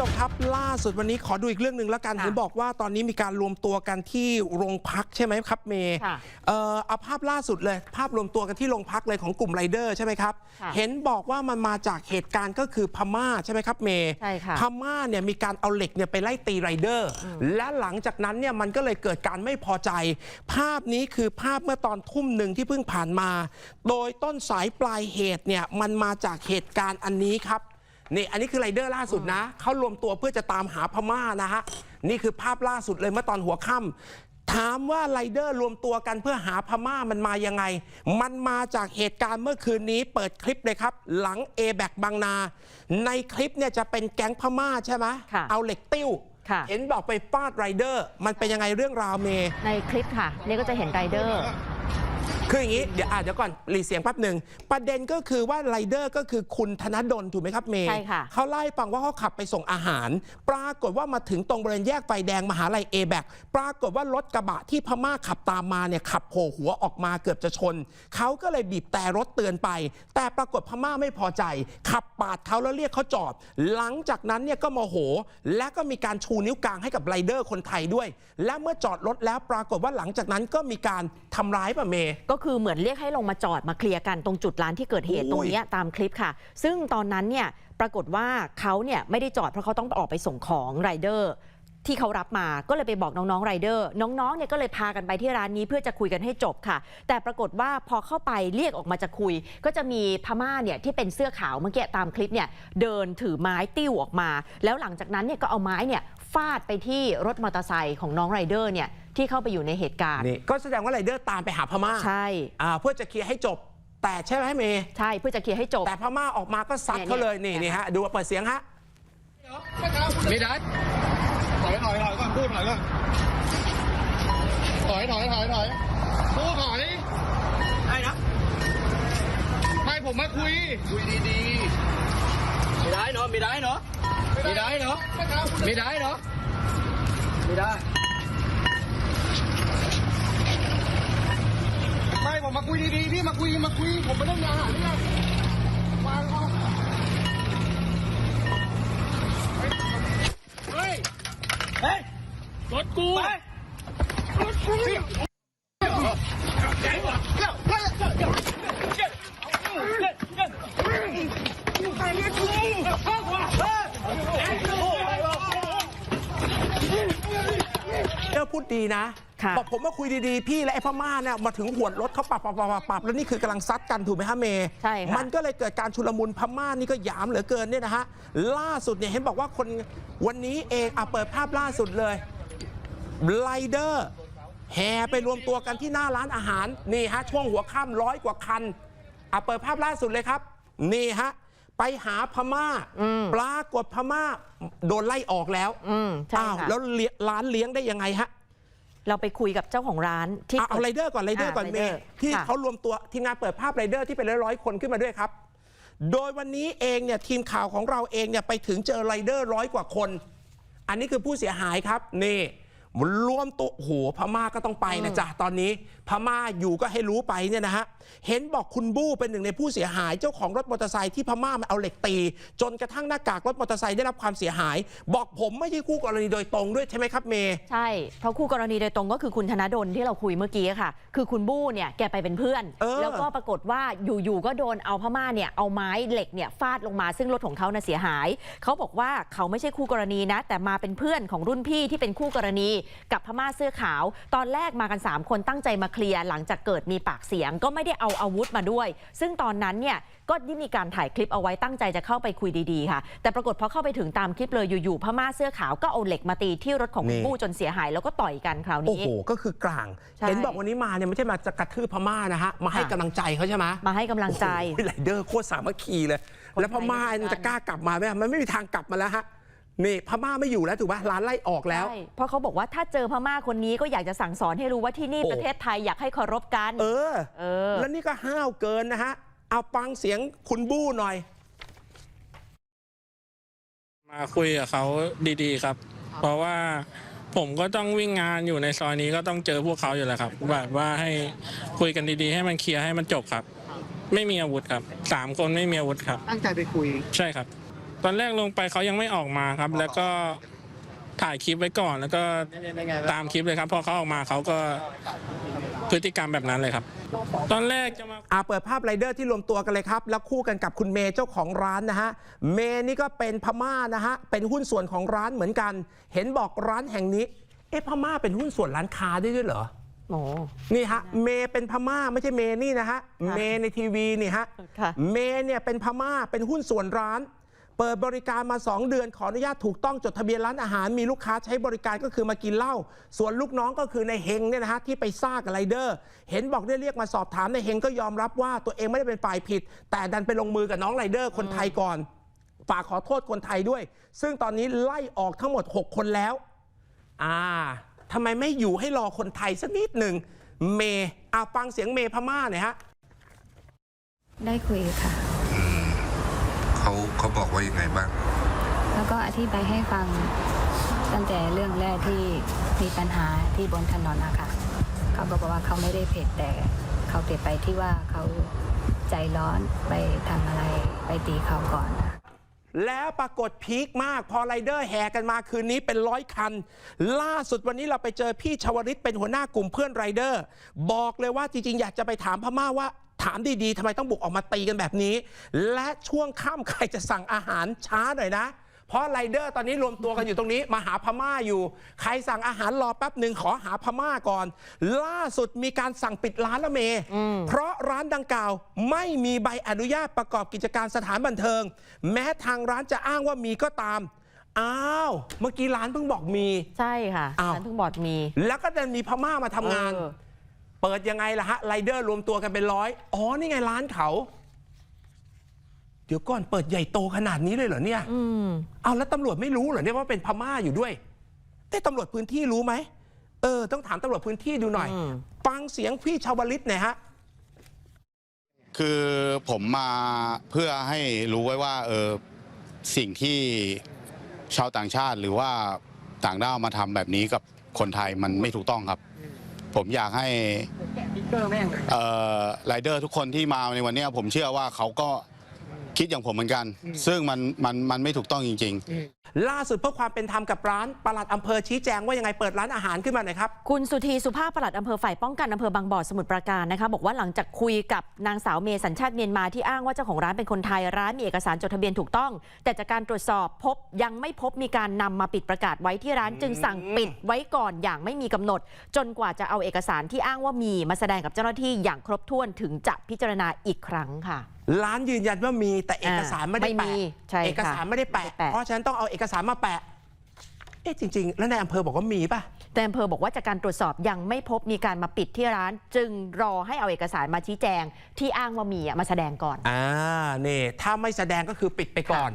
ชมครับล่าสุดวันนี้ขอดูอีกเรื่องหนึ่งแล้วกันค่ะเห็นบอกว่าตอนนี้มีการรวมตัวกันที่โรงพักใช่ไหมครับเมย์ค่ะเอ่อเอาภาพล่าสุดเลย ภาพรวมตัวกันที่โรงพักเลยของกลุ่มไรเดอร์ใช่ไหมครับค่ะเห็นบอกว่ามันมาจากเหตุการณ์ก็คือพม่าใช่ไหมครับเมย์ใช่ค่ะพม่าเนี่ยมีการเอาเหล็กเนี่ยไปไล่ตีไรเดอร์ และหลังจากนั้นเนี่ยมันก็เลยเกิดการไม่พอใจ ภาพนี้คือภาพเมื่อตอนทุ่มหนึ่งที่เพิ่งผ่านมา โดยต้นสายปลายเหตุเนี่ยมันมาจากเหตุการณ์อันนี้ครับ นี่อันนี้คือไรเดอร์ล่าสุดนะ เขารวมตัวเพื่อจะตามหาพม่านะฮะ นี่คือภาพล่าสุดเลยเมื่อตอนหัวค่ำถามว่าไรเดอร์รวมตัวกันเพื่อหาพม่ามันมายังไง มันมาจากเหตุการณ์เมื่อคืนนี้เปิดคลิปเลยครับ หลัง a b a c บางนา ในคลิปเนี่ยจะเป็นแก๊งพม่าใช่ไหมค่ะเอาเหล็กติ้วค่ะเห็นบอกไปฟาดไรเดอร์ มันเป็นยังไงเรื่องราวเมย์ในคลิปค่ะ นี่ก็จะเห็นไรเดอร์ คืออย่างนี้เดี๋ยวอะเดี๋ยวก่อนหลีเสียงแป๊บหนึ่งประเด็นก็คือว่าไรเดอร์ก็คือคุณธนดลถูกไหมครับเมย์ใช่ค่ะ เขาเล่าให้ฟังว่าเขาขับไปส่งอาหาร ปรากฏว่ามาถึงตรงบริเวณแยกไฟแดงมหาลัยเอแบกปรากฏว่ารถกระบะที่พม่าขับตามมาเนี่ยขับโผล่หัวออกมาเกือบจะชนเขาก็เลยบีบแต่รถเตือนไป แต่ปรากฏพม่าไม่พอใจ ขับปาดเขาแล้วเรียกเขาจอด หลังจากนั้นเนี่ยก็โมโห และก็มีการชูนิ้วกลางให้กับไรเดอร์คนไทยด้วย และเมื่อจอดรถแล้วปรากฏว่าหลังจากนั้นก็มีการทำร้ายป่ะเมย์ ก็คือเหมือนเรียกให้ลงมาจอดมาเคลียร์กันตรงจุดร้านที่เกิดเหตุโอ้ยตรงเนี้ยตามคลิปค่ะ ซึ่งตอนนั้นเนี่ยปรากฏว่าเขาเนี่ยไม่ได้จอดเพราะเขาต้องออกไปส่งของไรเดอร์ ที่เขารับมาก็เลยไปบอกน้องๆไรเดอร์ น้องๆเนี่ยก็เลยพากันไปที่ร้านนี้เพื่อจะคุยกันให้จบค่ะ แต่ปรากฏว่าพอเข้าไปเรียกออกมาจะคุย ก็จะมีพม่าเนี่ยที่เป็นเสื้อขาวเมื่อกี้ตามคลิปเนี่ยเดินถือไม้ติ้วออกมา แล้วหลังจากนั้นเนี่ยก็เอาไม้เนี่ยฟาดไปที่รถมอเตอร์ไซค์ของน้องไรเดอร์เนี่ยที่เข้าไปอยู่ในเหตุการณ์นี่ก็แสดงว่าไรเดอร์ตามไปหาพม่าใช่อ่าเพื่อจะเคลียร์ให้จบ แต่ใช่ไหมเมย์ใช่เพื่อจะเคลียร์ให้จบแต่พม่าออกมาก็ซัดเขาเลยนี่เนี่ยนี่ฮะดูว่าเปิดเสียงฮะไม่ได้ถ อยถอยถอยก่อนพูดถอยก่อนถอยถอยถอยถอยพูดถอยไอ้นะไม่ผมมาคุย คุยดีๆ ไม่ได้เนาะไม่ได้เนาะไม่ได้เนาะไม่ได้เนาะไม่ได้ไม่ผมมาคุยดีๆพี่มาคุยมาคุยผมไม่ต้องยาหาเนี่ยวางเอาเฮ้ยเฮ้ยรถกูไปรถกูเดอร์พูดดีนะ บอกผมมาคุยดีๆ พี่และไอ้พม่าเนี่ยมาถึงหวดรถเขาปับปับปับปับปับแล้วนี่คือกำลังซัดกันถูกไหมฮะเมย์ใช่ค่ะ มันก็เลยเกิดการชุลมุนพม่านี่ก็หยามเหลือเกินเนี่ยนะฮะล่าสุดเนี่ยเห็นบอกว่าคนวันนี้เองอะเปิดภาพล่าสุดเลย ไลเดอร์แห่ไปรวมตัวกันที่หน้าร้านอาหาร นี่ฮะ ช่วงหัวค่ำร้อยกว่าคันอะเปิดภาพล่าสุดเลยครับ นี่ฮะ ไปหาพม่าปรากฏพม่า โดนไล่ออกแล้วอืมใช่อ้าวค่ะ แล้วเลี้ยร้านเลี้ยงได้ยังไงฮะ เราไปคุยกับเจ้าของร้านที่เอาเอาไรเดอร์ก่อนไรเดอร์ก่อนอ่าเมไรเดอย์ร์ที่ค่ะเขารวมตัวทีมงานเปิดภาพไรเดอร์ที่เป็นร้อยๆคนขึ้นมาด้วยครับ โดยวันนี้เองเนี่ยทีมข่าวของเราเองเนี่ยไปถึงเจอไรเดอร์ร้อยกว่าคน อันนี้คือผู้เสียหายครับนี่ รวมตัวโอ้โหพม่าก็ต้องไปนะจ๊ะตอนนี้ พม่าอยู่ก็ให้รู้ไปเนี่ยนะฮะเห็นบอกคุณบู้เป็นหนึ่งในผู้เสียหาย เจ้าของรถมอเตอร์ไซค์ที่พม่ามันเอาเหล็กตี จนกระทั่งหน้ากากรถมอเตอร์ไซค์ได้รับความเสียหาย บอกผมไม่ใช่คู่กรณีโดยตรงด้วยใช่ไหมครับเมย์ใช่เพราะคู่กรณีโดยตรงก็คือคุณธนดลที่เราคุยเมื่อกี้ค่ะ คือคุณบู้เนี่ยแกไปเป็นเพื่อนเออแล้วก็ปรากฏว่าอยู่ๆก็โดนเอาพม่าเนี่ยเอาไม้เหล็กเนี่ยฟาดลงมาซึ่งรถของเขาน่ะเสียหาย เขาบอกว่าเขาไม่ใช่คู่กรณีนะ แต่มาเป็นเพื่อนของรุ่นพี่ที่เป็นคู่กรณีกับพม่าเสื้อขาว ตอนแรกมากัน 3 คนตั้งใจมาเคลียร์หลังจากเกิดมีปากเสียง ก็ไม่ได้เอาอาวุธมาด้วย ซึ่งตอนนั้นเนี่ยก็ได้มีการถ่ายคลิปเอาไว้ตั้งใจจะเข้าไปคุยดีๆค่ะ แต่ปรากฏพอเข้าไปถึงตามคลิปเลยอยู่ๆพม่าเสื้อขาวก็เอาเหล็กมาตีที่รถของคุณนี่บู้จนเสียหาย แล้วก็ต่อยกันคราวโอ้นี้โหก็คือกลางใช่เห็นบอกวันนี้มาเนี่ยไม่ใช่มาจะกระทืบพม่านะฮะมาให้ค่ะกำลังใจเขาใช่ไหมมาให้กำลังใจโอ้โหไรเดอร์โคตรสามัคคีเลยคนแล้วพม่าไทยด้วยกันจะกล้ากลับมาไหมมันไม่มีทางกลับมาแล้วฮะ นี่พม่าไม่อยู่แล้วถูกไหมร้านไล่ออกแล้ว ใช่เพราะเขาบอกว่าถ้าเจอพม่าคนนี้ก็อยากจะสั่งสอนให้รู้ว่าที่นี่โอ้ ประเทศไทยอยากให้เคารพกัน เออ เออ แล้วนี่ก็ห้าวเกินนะฮะ เอาฟังเสียงคุณบู้หน่อย มาคุยกับเขาดีๆครับ เพราะว่าผมก็ต้องวิ่งงานอยู่ในซอยนี้ก็ต้องเจอพวกเขาอยู่แล้วครับแบบว่าให้คุยกันดีๆ ให้มันเคลียร์ให้มันจบครับ ไม่มีอาวุธครับสามคนไม่มีอาวุธครับ ตั้งใจไปคุย ใช่ครับ ตอนแรกลงไปเขายังไม่ออกมาครับ แล้วก็ถ่ายคลิปไว้ก่อน แล้วก็ตามคลิปเลยครับพอเขาออกมาเขาก็พฤติกรรมแบบนั้นเลยครับ ตอนแรกจะมาอ่าเปิดภาพไรเดอร์ที่รวมตัวกันเลยครับ แล้วคู่กันกับคุณเมย์เจ้าของร้านนะฮะ เมย์นี่ก็เป็นพม่านะฮะ เป็นหุ้นส่วนของร้านเหมือนกัน เห็นบอกร้านแห่งนี้ เอ๊ะพม่าเป็นหุ้นส่วนร้านค้าด้วยด้วยเหรอโอ้นี่ฮะเมย์เป็นพม่าไม่ใช่เมย์นี่นะฮะเมย์ในทีวีนี่ฮะค่ะเมย์เนี่ยเป็นพม่าเป็นหุ้นส่วนร้าน เปิดบริการมา 2 เดือน ขออนุญาตถูกต้องจดทะเบียนร้านอาหาร มีลูกค้าใช้บริการก็คือมากินเหล้าส่วนลูกน้องก็คือในเฮงเนี่ยนะฮะที่ไปซากไรเดอร์ เห็นบอกได้เรียกมาสอบถามในเฮงก็ยอมรับว่าตัวเองไม่ได้เป็นฝ่ายผิด แต่ดันไปลงมือกับน้องไรเดอร์คนไทยก่อน ฝากขอโทษคนไทยด้วย ซึ่งตอนนี้ไล่ออกทั้งหมด 6 คนแล้ว อ่าทำไมไม่อยู่ให้รอคนไทยสักนิดหนึ่งเมย์อ่าฟังเสียงเมย์พม่าหน่อยฮะได้คุยค่ะ เขาเขาบอกว่ายังไงบ้าง แล้วก็อธิบายให้ฟังตั้งแต่เรื่องแรกที่มีปัญหาที่บนถนนนะคะเขาก็บอกว่าเขาไม่ได้เผ็ดแต่เขาเผ็ดไปที่ว่าเขาใจร้อนไปทำอะไรไปตีเขาก่อนแล้วปรากฏพีคมากพอไรเดอร์แห่กันมาคืนนี้เป็นร้อยคัน ล่าสุดวันนี้เราไปเจอพี่ชวริตเป็นหัวหน้ากลุ่มเพื่อนไรเดอร์ บอกเลยว่าจริงๆ อยากจะไปถามพม่าว่า ถามดีๆทำไมต้องบุกออกมาตีกันแบบนี้ และช่วงค่ำใครจะสั่งอาหารช้าหน่อยนะ เพราะไรเดอร์ตอนนี้รวมตัวกันอยู่ตรงนี้มาหาพม่าอยู่ ใครสั่งอาหารรอแป๊บหนึ่งขอหาพม่าก่อน ล่าสุดมีการสั่งปิดร้านละเม เพราะร้านดังกล่าวไม่มีใบอนุญาตประกอบกิจการสถานบันเทิง แม้ทางร้านจะอ้างว่ามีก็ตามอ้าวเมื่อกี้ร้านเพิ่งบอกมี ใช่ค่ะอ้าวฉันเพิ่งบอกมี แล้วก็เดินมีพม่ามาทำงาน เออ เปิดยังไงล่ะฮะไรเดอร์รวมตัวกันเป็นร้อยอ๋อนี่ไงร้านเขา เดี๋ยวก่อนเปิดใหญ่โตขนาดนี้เลยเหรอเนี่ยอืมเอาแล้วตำรวจไม่รู้เหรอเนี่ยว่าเป็นพม่าอยู่ด้วย แต่ตำรวจพื้นที่รู้ไหมเออต้องถามตำรวจพื้นที่ดูหน่อย อืม ฟังเสียงพี่ชาวลิตหน่อยฮะ คือผมมาเพื่อให้รู้ไว้ว่าเออสิ่งที่ชาวต่างชาติหรือว่าต่างด้าวมาทำแบบนี้กับคนไทยมันไม่ถูกต้องครับ ผมอยากให้เอ่อไรเดอร์ทุกคนที่มาในวันเนี้ยผมเชื่อว่าเขาก็ คิดอย่างผมเหมือนกัน ซึ่งมันมันมันไม่ถูกต้องจริง ๆ ล่าสุดเพื่อความเป็นธรรมกับร้านปลัดอำเภอชี้แจงว่ายังไงเปิดร้านอาหารขึ้นมาหน่อยครับ คุณสุธีสุภาพปลัดอำเภอฝ่ายป้องกันอำเภอบางบ่อสมุทรปราการนะคะ บอกว่าหลังจากคุยกับนางสาวเมย์สัญชาติเมียนมาที่อ้างว่าเจ้าของร้านเป็นคนไทยร้านมีเอกสารจดทะเบียนถูกต้อง แต่จากการตรวจสอบพบยังไม่พบมีการนำมาปิดประกาศไว้ที่ร้านจึงสั่งปิดไว้ก่อนอย่างไม่มีกำหนด จนกว่าจะเอาเอกสารที่อ้างว่ามีมาแสดงกับเจ้าหน้าที่อย่างครบถ้วนถึงจะพิจารณาอีกครั้งค่ะ ร้านยืนยันว่ามีแต่เอกสารไม่ได้ไม่แปะมีใช่ค่ะเอกสารไม่ได้แปะไม่ได้แปะ เพราะฉะนั้นต้องเอาเอกสารมาแปะเอ๊ะจริง ๆ แล้วในายอำเภอบอกว่ามีป่ะแต่อำเภอบอกว่าจากการตรวจสอบยังไม่พบมีการมาปิดที่ร้าน จึงรอให้เอาเอกสารมาชี้แจง ที่อ้างว่ามีอะมาแสดงก่อนอ่านี่ถ้าไม่แสดงก็คือปิดไปก่อน